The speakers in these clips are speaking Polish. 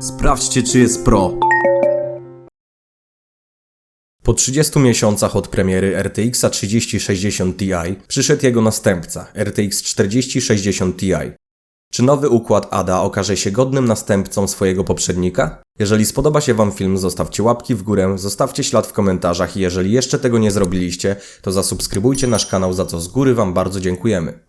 Sprawdźcie, czy jest pro. Po 30 miesiącach od premiery RTX 3060 Ti przyszedł jego następca RTX 4060 Ti. Czy nowy układ ADA okaże się godnym następcą swojego poprzednika? Jeżeli spodoba się Wam film, zostawcie łapki w górę, zostawcie ślad w komentarzach i jeżeli jeszcze tego nie zrobiliście, to zasubskrybujcie nasz kanał, za co z góry Wam bardzo dziękujemy.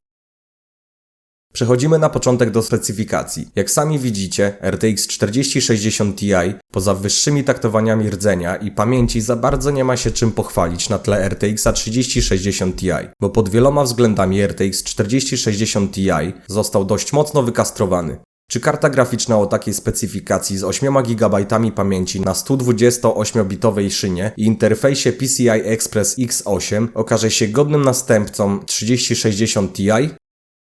Przechodzimy na początek do specyfikacji. Jak sami widzicie, RTX 4060 Ti poza wyższymi taktowaniami rdzenia i pamięci za bardzo nie ma się czym pochwalić na tle RTX 3060 Ti, bo pod wieloma względami RTX 4060 Ti został dość mocno wykastrowany. Czy karta graficzna o takiej specyfikacji z 8 GB pamięci na 128-bitowej szynie i interfejsie PCI Express X8 okaże się godnym następcą 3060 Ti?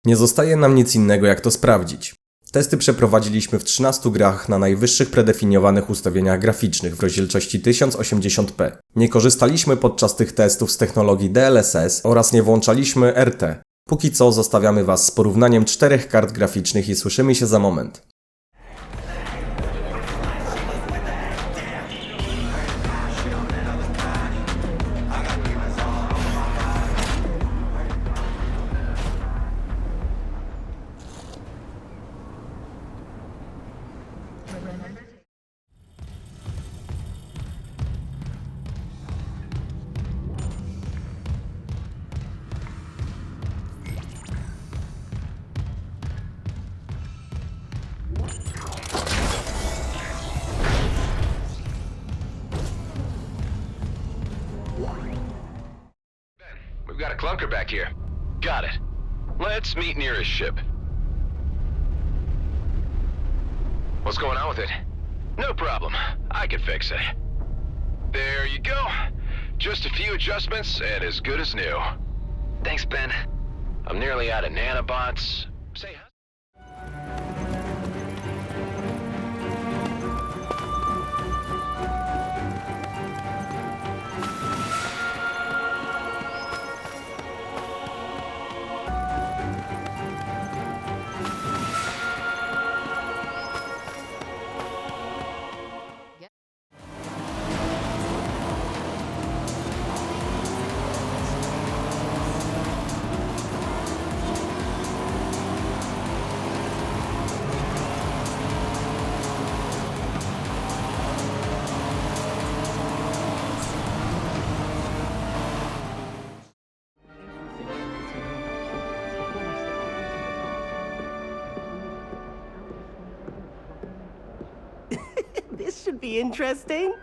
Nie zostaje nam nic innego jak to sprawdzić. Testy przeprowadziliśmy w 13 grach na najwyższych predefiniowanych ustawieniach graficznych w rozdzielczości 1080p. Nie korzystaliśmy podczas tych testów z technologii DLSS oraz nie włączaliśmy RT. Póki co zostawiamy Was z porównaniem czterech kart graficznych i słyszymy się za moment. Clunker back here. Got it. Let's meet near his ship. What's going on with it? No problem. I can fix it. There you go. Just a few adjustments and as good as new. Thanks, Ben. I'm nearly out of nanobots. Say hi. This should be interesting.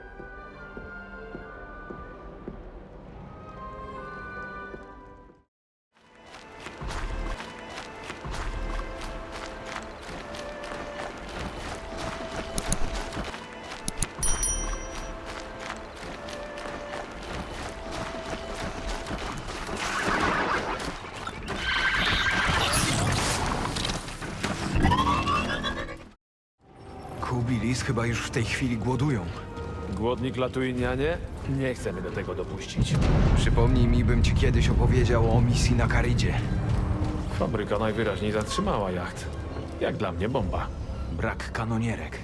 Kubi i Lis chyba już w tej chwili głodują. Głodnik latuje nianie? Nie chcemy do tego dopuścić. Przypomnij mi, bym ci kiedyś opowiedział o misji na Karidzie. Fabryka najwyraźniej zatrzymała jacht. Jak dla mnie bomba. Brak kanonierek.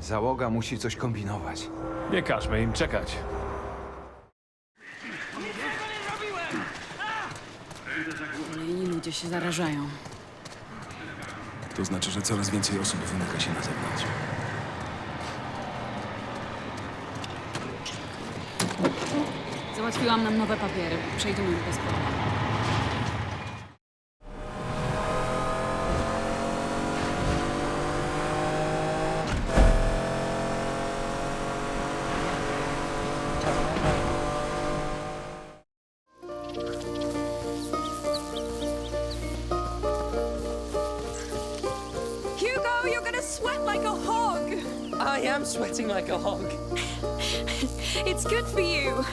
Załoga musi coś kombinować. Nie każmy im czekać. Kolejni ludzie się zarażają. To znaczy, że coraz więcej osób wymyka się na zewnątrz. Załatwiłam nam nowe papiery. Przejdziemy już bez problemu. I am sweating like a hog. It's good for you.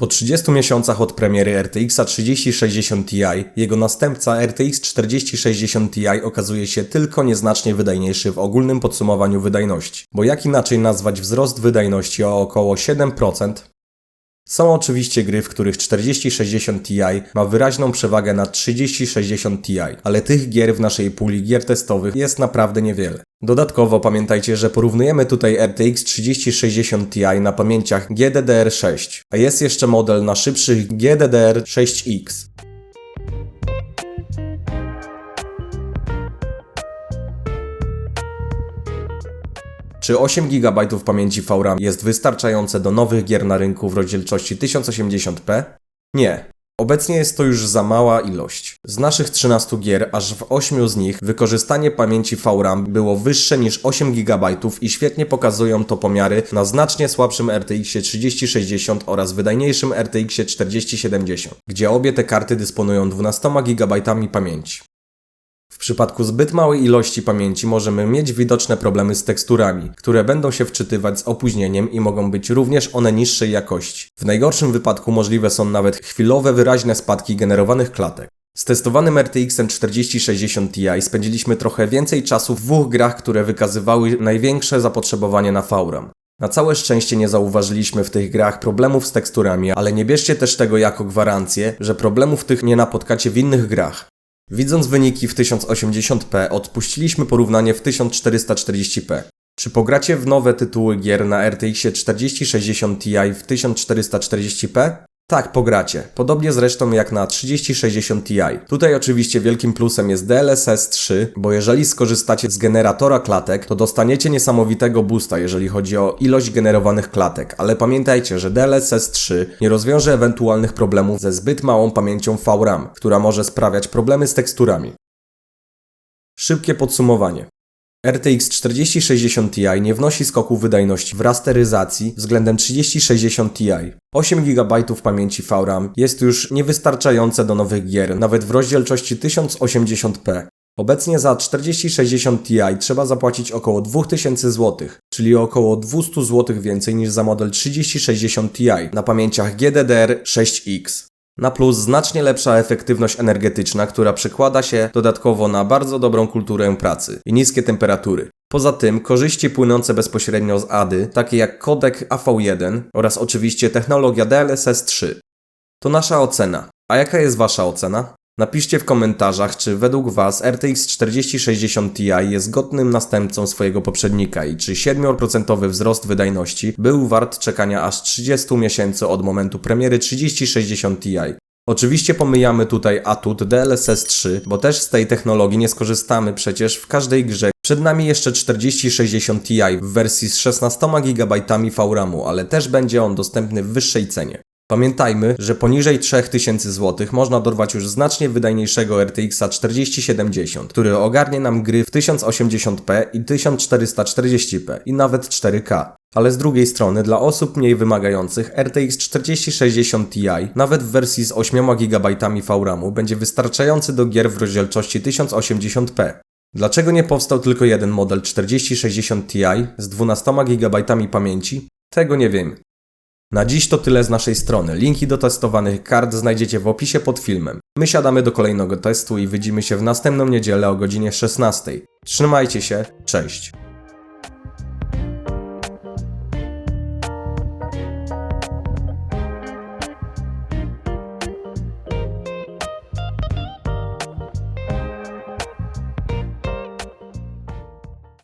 Po 30 miesiącach od premiery RTX 3060 Ti, jego następca RTX 4060 Ti okazuje się tylko nieznacznie wydajniejszy w ogólnym podsumowaniu wydajności. Bo jak inaczej nazwać wzrost wydajności o około 7%? Są oczywiście gry, w których 4060 Ti ma wyraźną przewagę nad 3060 Ti, ale tych gier w naszej puli gier testowych jest naprawdę niewiele. Dodatkowo pamiętajcie, że porównujemy tutaj RTX 3060 Ti na pamięciach GDDR6, a jest jeszcze model na szybszych GDDR6X. Czy 8 GB pamięci VRAM jest wystarczające do nowych gier na rynku w rozdzielczości 1080p? Nie. Obecnie jest to już za mała ilość. Z naszych 13 gier, aż w 8 z nich wykorzystanie pamięci VRAM było wyższe niż 8 GB i świetnie pokazują to pomiary na znacznie słabszym RTX 3060 oraz wydajniejszym RTX 4070, gdzie obie te karty dysponują 12 GB pamięci. W przypadku zbyt małej ilości pamięci możemy mieć widoczne problemy z teksturami, które będą się wczytywać z opóźnieniem i mogą być również one niższej jakości. W najgorszym wypadku możliwe są nawet chwilowe wyraźne spadki generowanych klatek. Z testowanym RTX 4060 Ti spędziliśmy trochę więcej czasu w dwóch grach, które wykazywały największe zapotrzebowanie na VRAM. Na całe szczęście nie zauważyliśmy w tych grach problemów z teksturami, ale nie bierzcie też tego jako gwarancję, że problemów tych nie napotkacie w innych grach. Widząc wyniki w 1080p, odpuściliśmy porównanie w 1440p. Czy pogracie w nowe tytuły gier na RTX 4060 Ti w 1440p? Tak, pogracie. Podobnie zresztą jak na 3060 Ti. Tutaj oczywiście wielkim plusem jest DLSS 3, bo jeżeli skorzystacie z generatora klatek, to dostaniecie niesamowitego boosta, jeżeli chodzi o ilość generowanych klatek, ale pamiętajcie, że DLSS 3 nie rozwiąże ewentualnych problemów ze zbyt małą pamięcią VRAM, która może sprawiać problemy z teksturami. Szybkie podsumowanie. RTX 4060 Ti nie wnosi skoków wydajności w rasteryzacji względem 3060 Ti. 8 GB pamięci VRAM jest już niewystarczające do nowych gier, nawet w rozdzielczości 1080p. Obecnie za 4060 Ti trzeba zapłacić około 2000 zł, czyli około 200 zł więcej niż za model 3060 Ti na pamięciach GDDR6X. Na plus znacznie lepsza efektywność energetyczna, która przekłada się dodatkowo na bardzo dobrą kulturę pracy i niskie temperatury. Poza tym korzyści płynące bezpośrednio z ADY, takie jak kodek AV1 oraz oczywiście technologia DLSS 3. To nasza ocena. A jaka jest Wasza ocena? Napiszcie w komentarzach, czy według Was RTX 4060 Ti jest godnym następcą swojego poprzednika i czy 7% wzrost wydajności był wart czekania aż 30 miesięcy od momentu premiery 3060 Ti. Oczywiście pomijamy tutaj atut DLSS 3, bo też z tej technologii nie skorzystamy przecież w każdej grze. Przed nami jeszcze 4060 Ti w wersji z 16 GB VRAMu, ale też będzie on dostępny w wyższej cenie. Pamiętajmy, że poniżej 3000 zł można dorwać już znacznie wydajniejszego RTX 4070, który ogarnie nam gry w 1080p i 1440p i nawet 4K. Ale z drugiej strony dla osób mniej wymagających RTX 4060 Ti nawet w wersji z 8 GB VRAMu będzie wystarczający do gier w rozdzielczości 1080p. Dlaczego nie powstał tylko jeden model 4060 Ti z 12 GB pamięci? Tego nie wiem. Na dziś to tyle z naszej strony. Linki do testowanych kart znajdziecie w opisie pod filmem. My siadamy do kolejnego testu i widzimy się w następną niedzielę o godzinie 16. Trzymajcie się, cześć.